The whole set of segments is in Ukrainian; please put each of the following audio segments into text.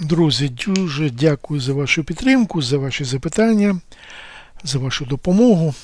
Друзі, дуже дякую за вашу підтримку, за ваші запитання, за вашу допомогу.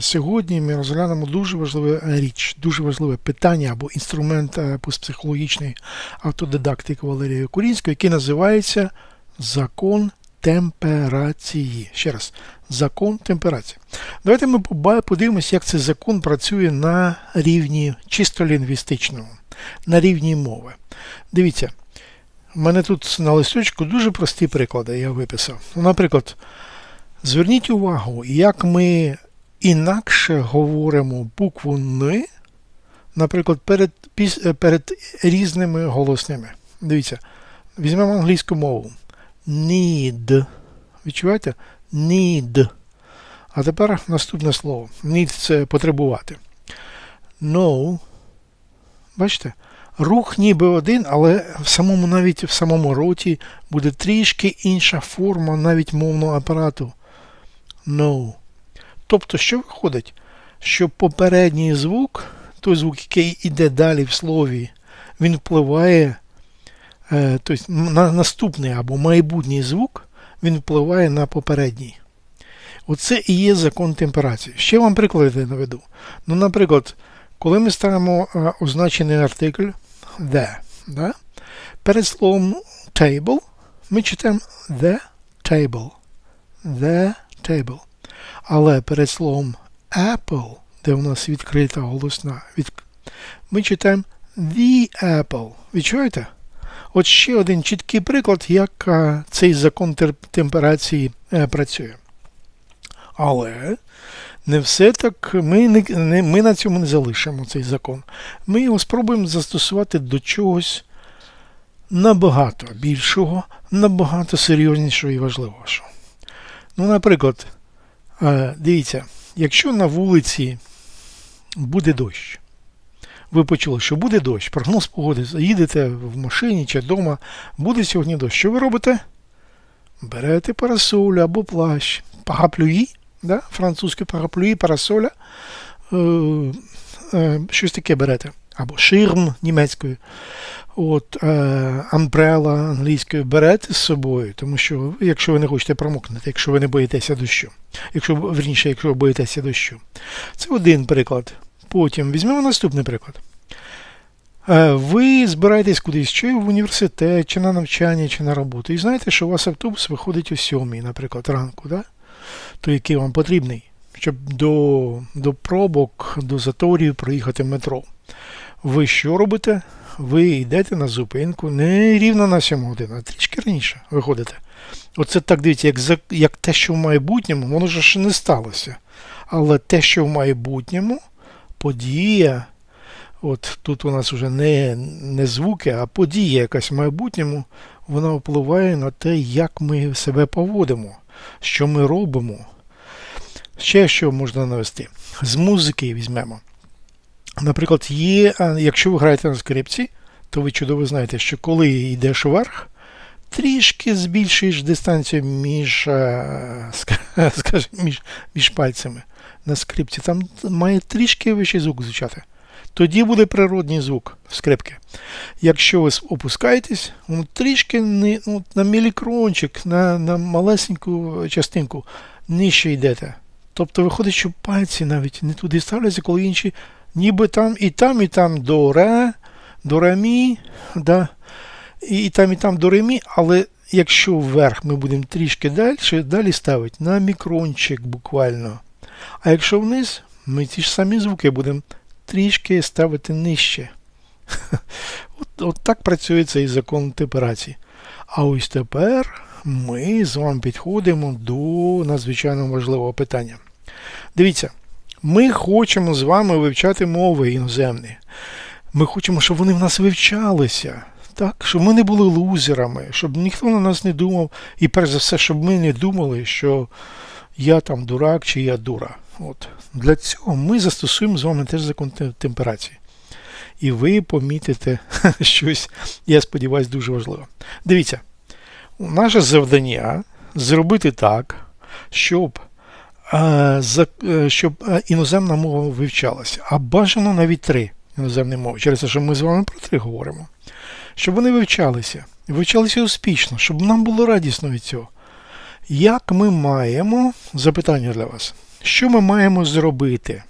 Сьогодні ми розглянемо дуже важливу річ, дуже важливе питання або інструмент е, постпсихологічної автодидактики Валерії Курінської, який називається Закон темперації. Ще раз, закон темперації. Давайте ми подивимося, як цей закон працює на рівні чисто лінгвістичному, на рівні мови. Дивіться, у мене тут на листочку дуже прості приклади я виписав. Ну, Наприклад, зверніть увагу, як ми інакше говоримо букву Н, наприклад, перед, перед різними голосними. Дивіться, візьмемо англійську мову. Need. Відчуваєте? Need. А тепер наступне слово. Need це потребувати. No. Бачите? Рух ніби один, але в самому навіть в самому роті буде трішки інша форма навіть мовного апарату. No. Тобто, що виходить? Що попередній звук, той звук, який йде далі в слові, він впливає, е, тобто на наступний або майбутній звук, він впливає на попередній. Оце і є закон темперації. Ще вам приклади наведу. Ну, наприклад, коли ми ставимо е, означений артикль the, да? перед словом table ми читаємо the table. The table. Але перед словом apple, де у нас відкрита голосна, від... ми читаємо the apple. Відчуєте? От ще один чіткий приклад, як цей закон темперації е, працює. Але не все так, ми, не, ми на цьому не залишимо цей закон. Ми його спробуємо застосувати до чогось набагато більшого, набагато серйознішого і важливішого. Ну, наприклад, е, дивіться, якщо на вулиці буде дощ, ви почули, що буде дощ, прогноз погоди, їдете в машині чи вдома, буде сьогодні дощ. Що ви робите? Берете парасолю або плащ, параплюї, да? французьке параплюї, парасоля, е, е, щось таке берете. Або ширм німецькою, от, е, амбрела англійською берете з собою, тому що якщо ви не хочете промокнути, якщо ви не боїтеся дощу, якщо верніше, якщо боїтеся дощу. Це один приклад. Потім візьмемо наступний приклад. Е, Ви збираєтесь кудись, чи в університет, чи на навчання, чи на роботу, і знаєте, що у вас автобус виходить о сьомій, наприклад, ранку, да? Той, який вам потрібний, щоб до, до пробок, до заторів проїхати метро. Ви що робите? Ви йдете на зупинку не рівно на 7 годин, а трішки раніше виходите. Оце так дивіться, як, як те, що в майбутньому, воно ж не сталося. Але те, що в майбутньому, подія, от тут у нас вже не, не звуки, а подія якась в майбутньому, вона впливає на те, як ми себе поводимо, що ми робимо. Ще що можна навести? З музики візьмемо. Наприклад, є, якщо ви граєте на скрипці, то ви чудово знаєте, що коли йдеш вверх, трішки збільшуєш дистанцію між, скажімо, між, між пальцями на скрипці. Там має трішки вищий звук звучати. Тоді буде природній звук скрипки. Якщо ви опускаєтесь, ну, трішки не, ну, на мілікрончик, на, на малесеньку частинку нижче йдете. Тобто виходить, що пальці навіть не туди ставляться, коли інші ніби там і там, і там до ре, до ре мі, да, і, там, і там до ре але якщо вверх ми будемо трішки далі, далі ставити на мікрончик буквально. А якщо вниз, ми ті ж самі звуки будемо трішки ставити нижче. От, от так працює цей закон темперації. А ось тепер ми з вами підходимо до надзвичайно важливого питання. Дивіться, ми хочемо з вами вивчати мови іноземні. Ми хочемо, щоб вони в нас вивчалися. Так, щоб ми не були лузерами, щоб ніхто на нас не думав, і перш за все, щоб ми не думали, що я там дурак чи я дура. От. Для цього ми застосуємо з вами теж закон темперації. І ви помітите щось, я сподіваюся, дуже важливе. Дивіться, наше завдання зробити так, щоб, е, е, щоб е, іноземна мова вивчалася, а бажано навіть три іноземні мови, через те, що ми з вами про три говоримо. щоб вони вивчалися, вивчалися успішно, щоб нам було радісно від цього. Як ми маємо, запитання для вас, що ми маємо зробити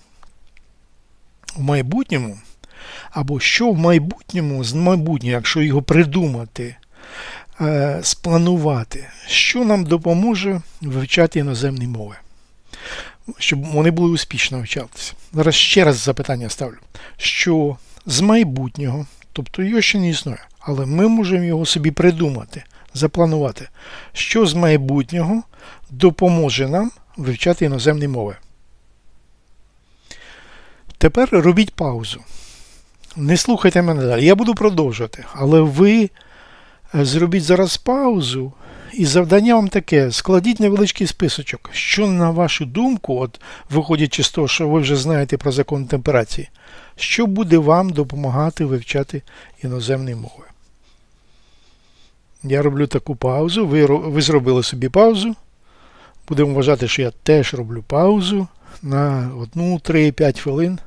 в майбутньому, або що в майбутньому, з майбутнього, якщо його придумати, е, спланувати, що нам допоможе вивчати іноземні мови, щоб вони були успішно вивчатися. Зараз ще раз запитання ставлю, що з майбутнього, тобто його ще не існує, але ми можемо його собі придумати, запланувати, що з майбутнього допоможе нам вивчати іноземні мови. Тепер робіть паузу. Не слухайте мене далі. Я буду продовжувати, але ви е, зробіть зараз паузу. І завдання вам таке: складіть невеличкий списочок, що, на вашу думку, от виходячи з того, що ви вже знаєте про закон темперації, що буде вам допомагати вивчати іноземні мови. Я роблю таку паузу. Ви, ви зробили собі паузу. Будемо вважати, що я теж роблю паузу на 1, 3, 5 хвилин.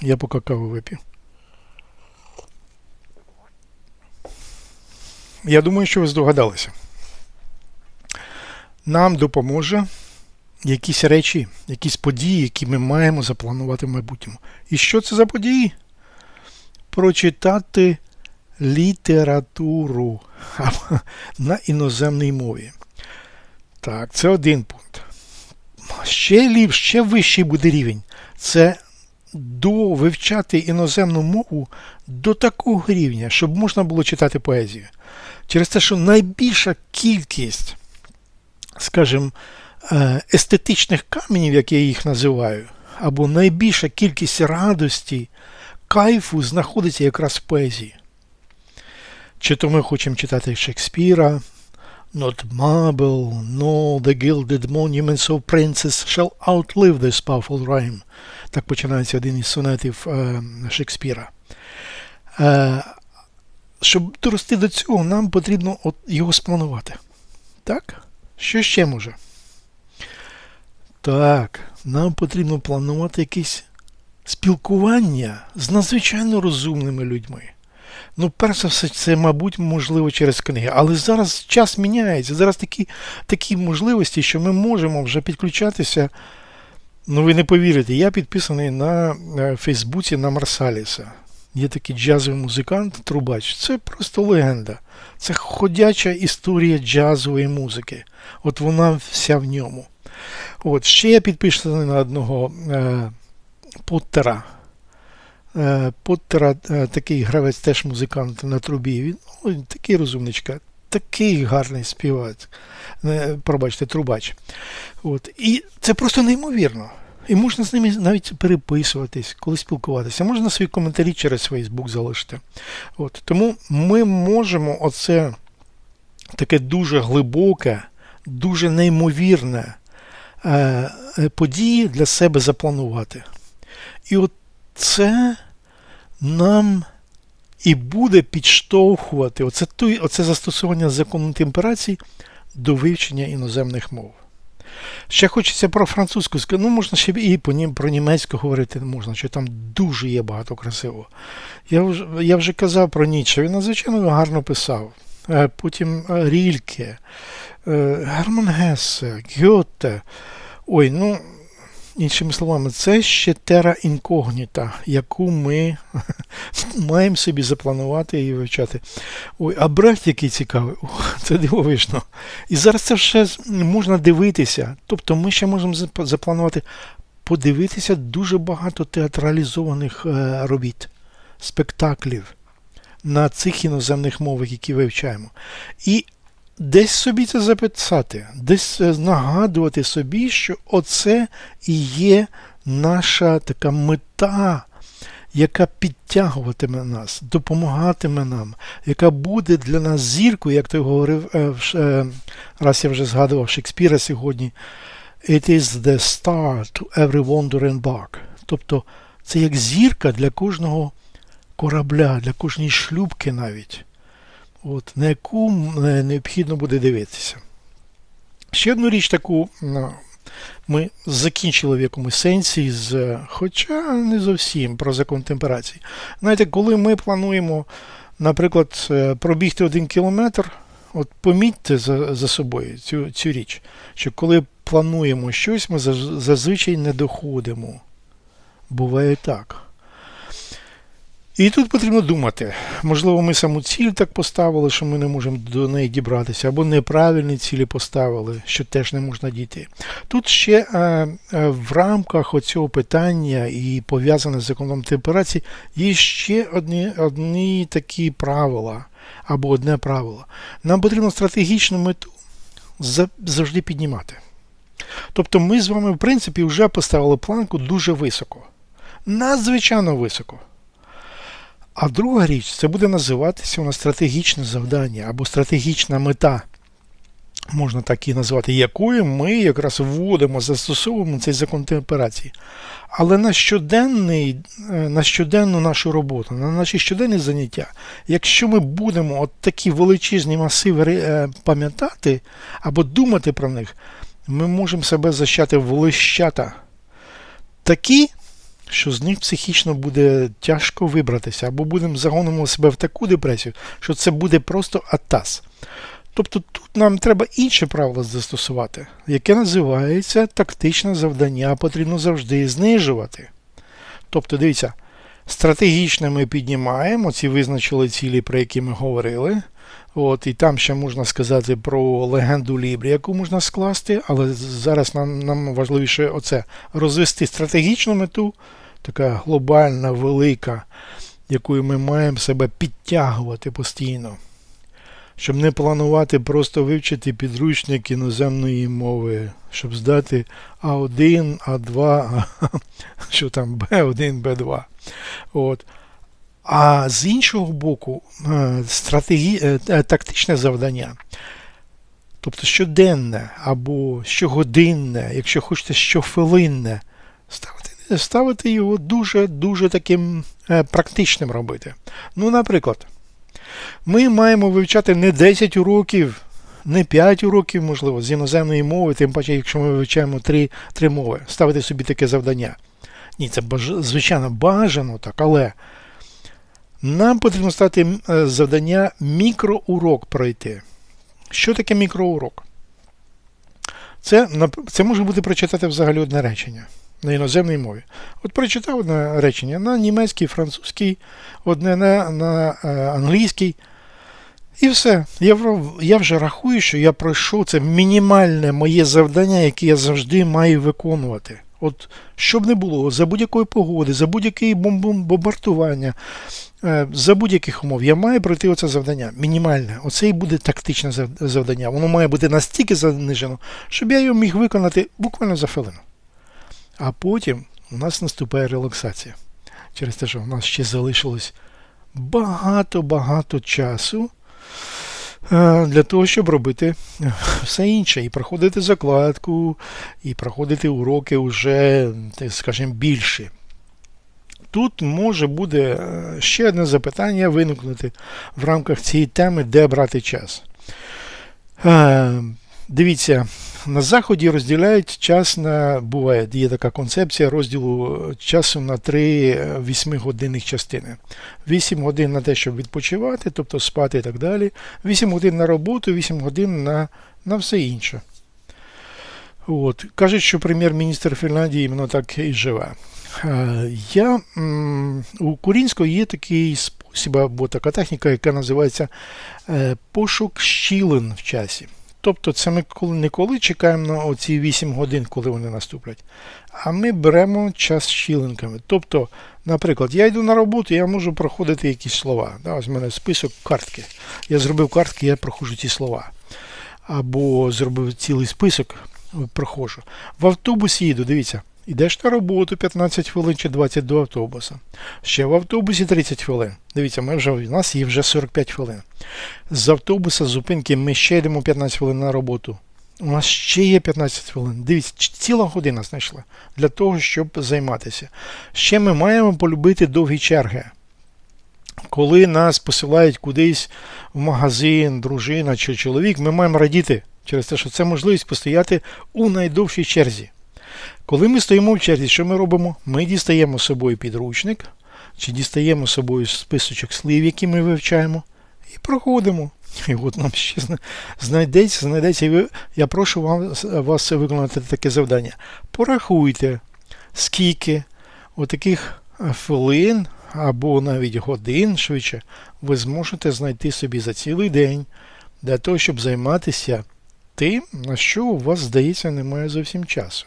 Я поки каву вип'ю. Я думаю, що ви здогадалися. Нам допоможе якісь речі, якісь події, які ми маємо запланувати в майбутньому. І що це за події? Прочитати літературу на іноземній мові. Так, це один пункт. Ще ліпш, ще вищий буде рівень. Це до вивчати іноземну мову до такого рівня, щоб можна було читати поезію. Через те, що найбільша кількість, скажімо, е, естетичних каменів, як я їх називаю, або найбільша кількість радості, кайфу знаходиться якраз в поезії. Чи то ми хочемо читати Шекспіра, Not marble, nor the gilded monuments of princes shall outlive this powerful rhyme. Так починається один із сонетів е, Шекспіра. Е, щоб дорости до цього, нам потрібно от його спланувати. Так? Що ще може? Так, нам потрібно планувати якесь спілкування з надзвичайно розумними людьми. Ну, перш за все, це, мабуть, можливо через книги. Але зараз час міняється. Зараз такі, такі можливості, що ми можемо вже підключатися. Ну, ви не повірите, я підписаний на е, Фейсбуці на Марсаліса. Є такий джазовий музикант, трубач. Це просто легенда. Це ходяча історія джазової музики. От вона вся в ньому. От, ще я підписаний на одного е, Поттера. Е, Поттера е, такий гравець теж музикант на трубі. Він ой, такий розумничка, такий гарний співець. Пробачте, трубач. От. І це просто неймовірно. І можна з ними навіть переписуватись, коли спілкуватися. Можна свої коментарі через Facebook залишити. От. Тому ми можемо оце таке дуже глибоке, дуже неймовірне е, е, події для себе запланувати. І от це нам і буде підштовхувати оце, той, оце застосування закону темперації до вивчення іноземних мов. Ще хочеться про французьку сказати, ну можна ще і про німецьку говорити можна, що там дуже є багато красивого. Я вже, я вже казав про Ніцше, він надзвичайно гарно писав. Е, Потім е, Рільке, е, Герман Гессе, Гьоте. Ой, ну, іншими словами, це ще тера інкогніта, яку ми маємо собі запланувати і вивчати. Ой, а Брехт який цікавий, Ох, це дивовижно. І зараз це ще можна дивитися. Тобто ми ще можемо запланувати подивитися дуже багато театралізованих е, робіт, спектаклів на цих іноземних мовах, які вивчаємо. І десь собі це записати, десь е, нагадувати собі, що оце і є наша така мета, яка підтягуватиме нас, допомагатиме нам, яка буде для нас зіркою, як той говорив, е, е, раз я вже згадував Шекспіра сьогодні. It is the star to every wandering bark. Тобто це як зірка для кожного корабля, для кожної шлюбки навіть, от, на яку е, необхідно буде дивитися. Ще одну річ таку Ми закінчили в якомусь сенсі з, хоча не зовсім про закон темперації. Знаєте, коли ми плануємо, наприклад, е, пробігти один кілометр, от помітьте за, за собою цю, цю річ, що коли плануємо щось, ми зазвичай не доходимо. Буває так. І тут потрібно думати. Можливо, ми саму ціль так поставили, що ми не можемо до неї дібратися, або неправильні цілі поставили, що теж не можна дійти. Тут ще е, е, в рамках оцього питання і пов'язане з законом темперації є ще одні, одні такі правила, або одне правило. Нам потрібно стратегічну мету завжди піднімати. Тобто ми з вами, в принципі, вже поставили планку дуже високо. Надзвичайно високо. А друга річ, це буде називатися у нас стратегічне завдання або стратегічна мета, можна так і назвати, якою ми якраз вводимо, застосовуємо цей закон темперації. Але на, щоденний, е, на щоденну нашу роботу, на наші щоденні заняття, якщо ми будемо от такі величезні масиви е, пам'ятати або думати про них, ми можемо себе защати в лищата такі, що з них психічно буде тяжко вибратися, або будемо загонимо себе в таку депресію, що це буде просто атас. Тобто тут нам треба інше правило застосувати, яке називається тактичне завдання потрібно завжди знижувати. Тобто, дивіться, стратегічно ми піднімаємо ці визначили цілі, про які ми говорили. От, і там ще можна сказати про легенду Лібрі, яку можна скласти, але зараз нам, нам важливіше оце розвести стратегічну мету, така глобальна, велика, якою ми маємо себе підтягувати постійно. Щоб не планувати просто вивчити підручник іноземної мови, щоб здати А1, А2, що там Б1, Б2. От. А з іншого боку, е, стратегі... е, е, тактичне завдання, тобто щоденне або щогодинне, якщо хочете щохвилинне, ставити, ставити його дуже-дуже таким е, практичним робити. Ну, наприклад, ми маємо вивчати не 10 уроків, не 5 уроків, можливо, з іноземної мови, тим паче, якщо ми вивчаємо 3, 3 мови, ставити собі таке завдання. Ні, це звичайно бажано так, але нам потрібно стати е, завдання мікроурок пройти. Що таке мікроурок? Це, це може бути прочитати взагалі одне речення на іноземній мові. От прочитав одне речення на німецький, французький, одне на, на е, англійський. І все. Я, я вже рахую, що я пройшов це мінімальне моє завдання, яке я завжди маю виконувати. От щоб не було, за будь-якої погоди, за будь-яке бомбардування, е, за будь-яких умов, я маю пройти оце завдання. Мінімальне. Оце і буде тактичне завдання. Воно має бути настільки занижено, щоб я його міг виконати буквально за хвилину. А потім у нас наступає релаксація. Через те, що у нас ще залишилось багато-багато часу е, для того, щоб робити е, все інше. І проходити закладку, і проходити уроки вже, скажімо, більше. Тут може буде е, ще одне запитання виникнути в рамках цієї теми, де брати час. Дивіться, на заході розділяють час на буває, є така концепція розділу часу на три 8-годинних частини. 8 годин на те, щоб відпочивати, тобто спати і так далі. 8 годин на роботу, 8 годин на, на все інше. От. Кажуть, що прем'єр-міністр Фінляндії іменно так і живе. Е, Я, у Курінського є такий спосіб або така техніка, яка називається е, пошук щілин в часі. Тобто це ми не коли чекаємо на оці 8 годин, коли вони наступлять, а ми беремо час щілинками. Тобто, наприклад, я йду на роботу, я можу проходити якісь слова. Да, ось в мене список картки. Я зробив картки, я проходжу ці слова. Або зробив цілий список, проходжу. В автобусі їду, дивіться. Ідеш на роботу 15 хвилин чи 20 до автобуса. Ще в автобусі 30 хвилин. Дивіться, ми вже, у нас є вже 45 хвилин. З автобуса зупинки ми ще йдемо 15 хвилин на роботу. У нас ще є 15 хвилин. Дивіться, ціла година знайшла для того, щоб займатися. Ще ми маємо полюбити довгі черги. Коли нас посилають кудись в магазин, дружина чи чоловік, ми маємо радіти. через те, що це можливість постояти у найдовшій черзі. Коли ми стоїмо в черзі, що ми робимо? Ми дістаємо з собою підручник, чи дістаємо з собою списочок слів, які ми вивчаємо, і проходимо. І от нам ще знайдеться, знайдеться. Я прошу вас, вас виконати таке завдання. Порахуйте, скільки отаких хвилин або навіть годин швидше ви зможете знайти собі за цілий день для того, щоб займатися тим, на що у вас, здається, немає зовсім часу.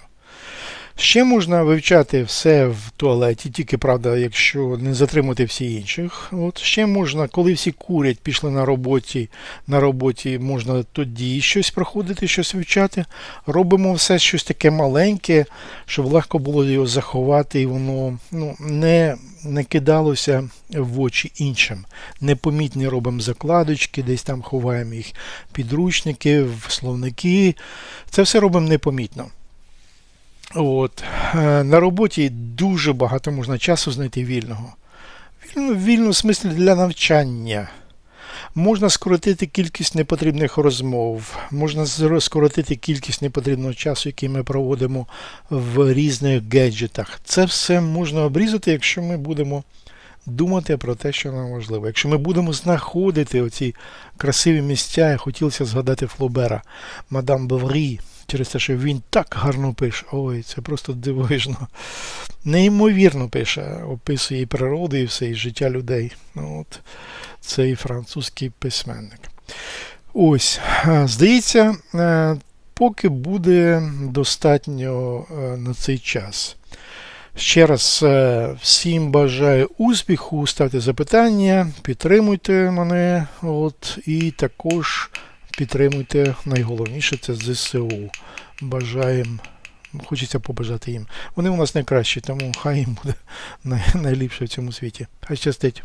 Ще можна вивчати все в туалеті, тільки правда, якщо не затримати всі інших. От ще можна, коли всі курять, пішли на роботі, на роботі можна тоді щось проходити, щось вивчати. Робимо все щось таке маленьке, щоб легко було його заховати, і воно ну, не, не кидалося в очі іншим. Непомітні робимо закладочки, десь там ховаємо їх підручники, в словники. Це все робимо непомітно. От. Е, На роботі дуже багато можна часу знайти вільного. Вільно, вільно в смислі для навчання. Можна скоротити кількість непотрібних розмов, можна скоротити кількість непотрібного часу, який ми проводимо в різних гаджетах. Це все можна обрізати, якщо ми будемо думати про те, що нам важливо. Якщо ми будемо знаходити оці красиві місця, я хотілося згадати Флобера, мадам Баврі, через те, що він так гарно пише. Ой, це просто дивовижно. Неймовірно пише, описує і природу, і все, і життя людей. Ну, от, цей французький письменник. Ось, е, здається, е, поки буде достатньо е, на цей час. Ще раз всім бажаю успіху, ставте запитання, підтримуйте мене, от, і також підтримуйте найголовніше це ЗСУ. Бажаємо, хочеться побажати їм. Вони у нас найкращі, тому хай їм буде най- найліпше в цьому світі. Хай щастить.